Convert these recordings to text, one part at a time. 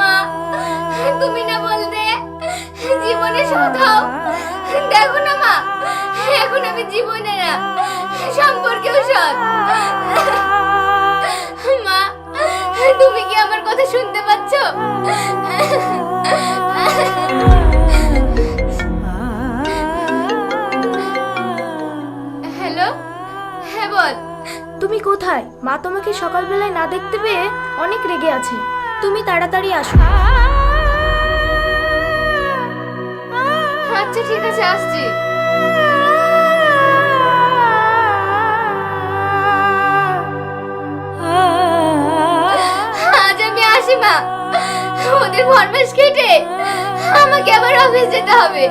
মা, তুমি না বলতে জীবনে না মা, এখন আমি জীবনে না, সম্পর্কেও সৎ মা, তুমি কি আমার কথা শুনতে পাচ্ছ? তুমি কোথায়? মা তোমাকে সকালবেলায় না দেখতে পেয়ে অনেক রেগে আছে। তুমি তাড়াতাড়ি আসো। আচ্ছা ঠিক আছে, আসছি। আজ আমি আসি, মা। ওদের ফরমাস কেটে আমাকে আবার অফিস যেতে হবে।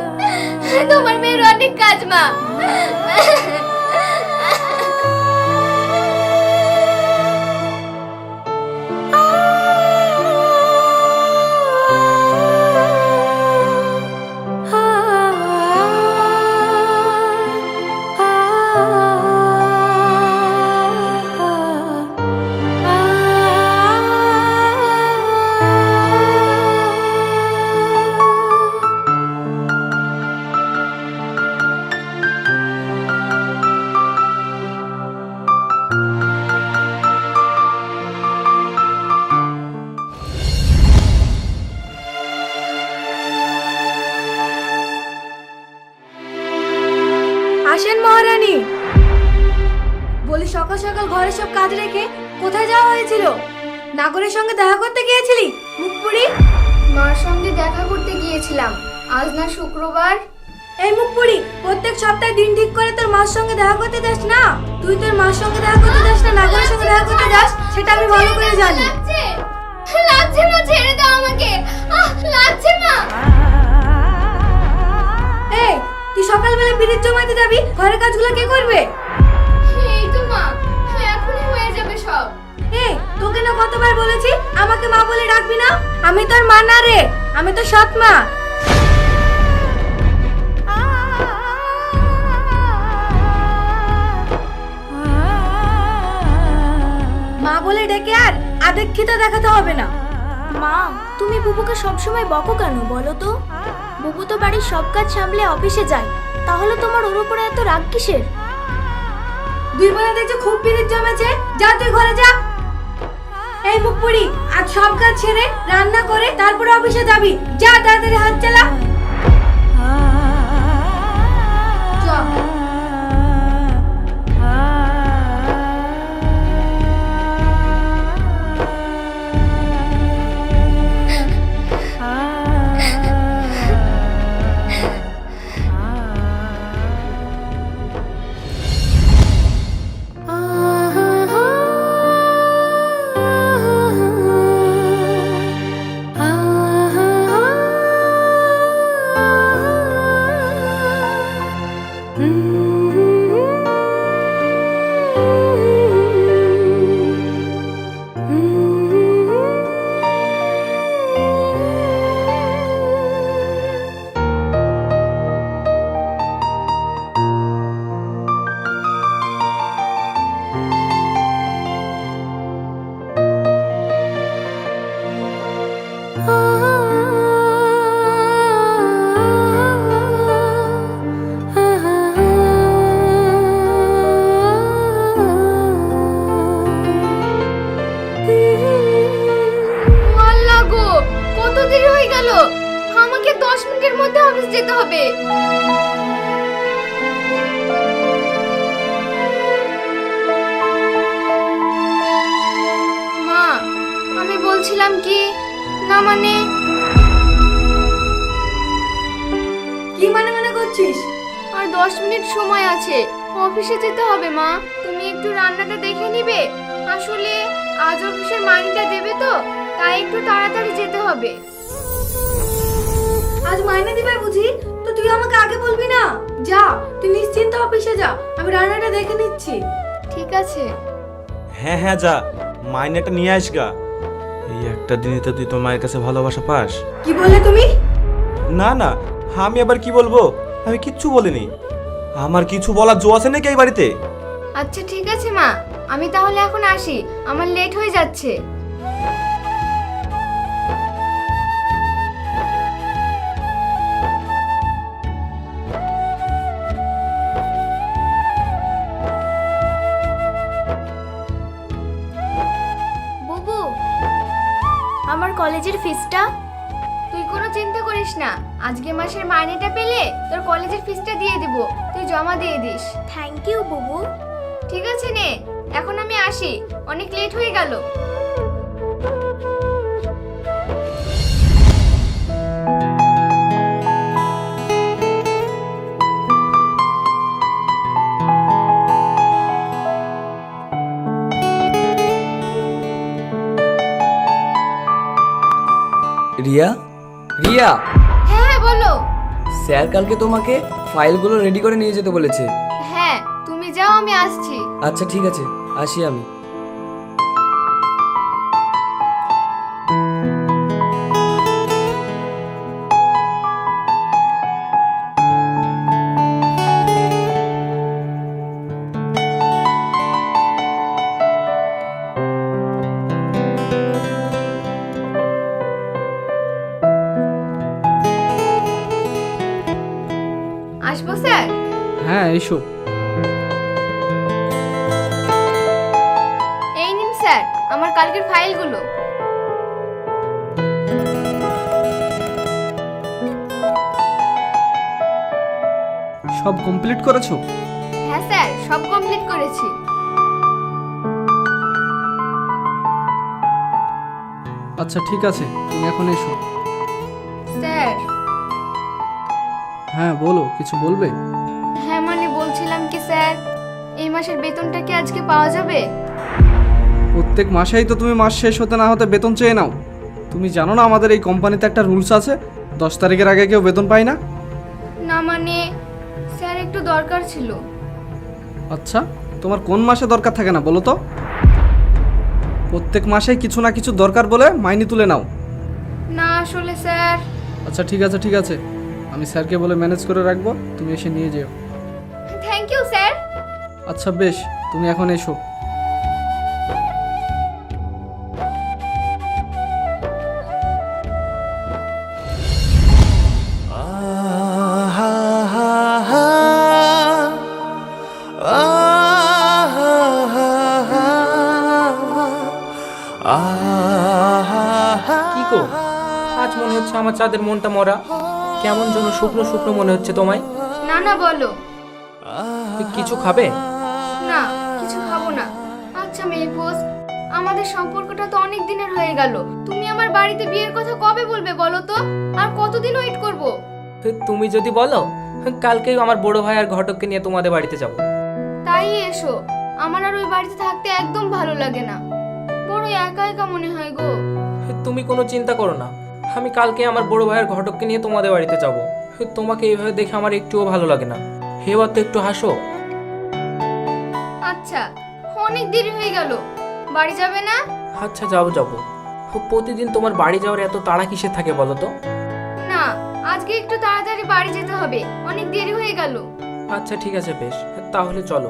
তোমার মেয়ের অনেক কাজ, মা। শুক্রবার এই মুখপুরি প্রত্যেক সপ্তাহে দিন ঠিক করে তোর মার সঙ্গে দেখা করতে যাস না। তুই তোর মার সঙ্গে দেখা করতে যাস না নাগরের সঙ্গে দেখা করতে যাস সেটা আমি ভালো করে জানি। লাগছে মা ছেড়ে দাও আমাকে। আহ, লাগছে মা। এই তুই সকালবেলা বিদ্যুৎ জমাতে যাবি? ঘরের কাজগুলো কে করবে? এই তো মা এখনই হয়ে যাবে সব। এই তোকে না কতবার বলেছি আমাকে মা বলে ডাকবি না? আমি তোর মা না রে আমি তো সৎ মা। মা বলে ডেকে আর আদেক্ষিতা দেখাতে হবে না। মা তুমি বুবুকে সবসময় বকো কেন বলো তো? বুবু তো বাড়ির সব কাজ সামলে অফিসে যায়। তাহলে তোমার ওর উপরে এত রাগ কিসের? দুই বোনে দেখছে খুব বিরিত জমেছে। যা তুই ঘরে যা। এই মুখপুরি আজ সব কাজ ছেড়ে রান্না করে তারপরে অফিসে যাবি। যা তাড়াতাড়ি হাত চল। হয়ে গেল। আমাকে দশ মিনিটের মধ্যে অফিস যেতে হবে। মা আমি বলছিলাম কি? না মানে? কি মানে মনে করছিস? আর দশ মিনিট সময় আছে। অফিসে যেতে হবে মা। তুমি একটু রান্নাটা দেখে নিবে? আসলে আজ অফিসের মাইনেটা দেবে তো তাই একটু তাড়াতাড়ি যেতে হবে। আজ মাইনে দিবে বুঝি? তো তুই আমাকে আগে বলবি না? যা তুই নিশ্চিন্ত অফিসে যা আমি রান্নাটা দেখে নিচ্ছি। ঠিক আছে। হ্যাঁ হ্যাঁ যা মাইনেটা নিয়ে আস গা। এই একটা দিনে তো তুই তোর মায়ের কাছে ভালোবাসা পাস। কি বলে তুমি? না না আমি আবার কি বলব? আমি কিচ্ছু বলিনি। আমার কিছু বলার জো আছে নাকি এই বাড়িতে? আচ্ছা ঠিক আছে মা। আমি তাহলে এখন আসি। আমার লেট হয়ে যাচ্ছে। চিন্তা করিস না। আজকে মাসের মাইনেটা পেলে তোর কলেজের ফিসটা দিয়ে দিব। তুই জমা দিয়ে দিস। থ্যাংক ইউ বুবু। ঠিক আছে নে। এখন আমি আসি। অনেক লেট হয়ে গেল। রিয়া? রিয়া! হ্যাঁ হ্যাঁ বলো। স্যার কালকে তোমাকে ফাইলগুলো রেডি করে নিয়ে যেতে বলেছে। হ্যাঁ তুমি যাও আমি আসছি। আচ্ছা ঠিক আছে। আসি আমি। সব কমপ্লিট করেছ? হ্যাঁ স্যার সব কমপ্লিট করেছি। আচ্ছা ঠিক আছে তুমি এখন এসো। স্যার। হ্যাঁ বলো কিছু বলবে? হ্যাঁ মানে বলছিলাম কি স্যার এই মাসের বেতনটা কি আজকে পাওয়া যাবে? প্রত্যেক মাসেই তো তুমি মাস শেষ হতে না হতে বেতন চেয়ে নাও। তুমি জানো না আমাদের এই কোম্পানিতে একটা রুলস আছে দশ তারিখের আগে কেউ বেতন পায় না? না মানে দরকার ছিল। আচ্ছা তোমার কোন মাসে দরকার থাকে না বলো তো? প্রত্যেক মাসে কিছু না কিছু দরকার বলে মাইনে তুলে নাও। না আসলে স্যার। আচ্ছা ঠিক আছে ঠিক আছে। আমি স্যারকে বলে ম্যানেজ করে রাখব তুমি এসে নিয়ে যেও। Thank you sir. আচ্ছা বেশ তুমি এখন এসো। চাঁদের মনটা মরা? কেমন যেন শুকনো শুকনো মনে হচ্ছে তোমায়। না না বলো। কিছু খাবে? না কিছু খাব না। আচ্ছা মেহফুজ আমাদের সম্পর্কটা তো অনেক দিনের হয়ে গেল। তুমি আমার বাড়িতে বিয়ের কথা কবে বলবে বলো তো? আর কতদিন ওয়েট করব? তুমি যদি বলো কালকেই আমার বড় ভাই আর ঘটককে নিয়ে তোমাদের বাড়িতে যাব। তাই এসো। আমার আর ওই বাড়িতে থাকতে একদম ভালো লাগে না। বড় একা একা মনে হয় গো। তুমি কোনো চিন্তা করো না। আমি কালকে আমার বড় ভাইয়ের ঘটককে নিয়ে তোমাদের বাড়িতে যাব। তোমাকে এইভাবে দেখে আমার একটুও ভালো লাগে না। হে এবার তো একটু হাসো। আচ্ছা অনেক দেরি হয়ে গেল। বাড়ি যাবে না? আচ্ছা যাও যাব। প্রতিদিন তোমার বাড়ি যাওয়ার এত তাড়া কিসে থাকে বলো তো? না আজকে একটু তাড়াতাড়ি বাড়ি যেতে হবে। অনেক দেরি হয়ে গেল। আচ্ছা ঠিক আছে বেশ। তাহলে চলো।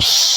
Jesus.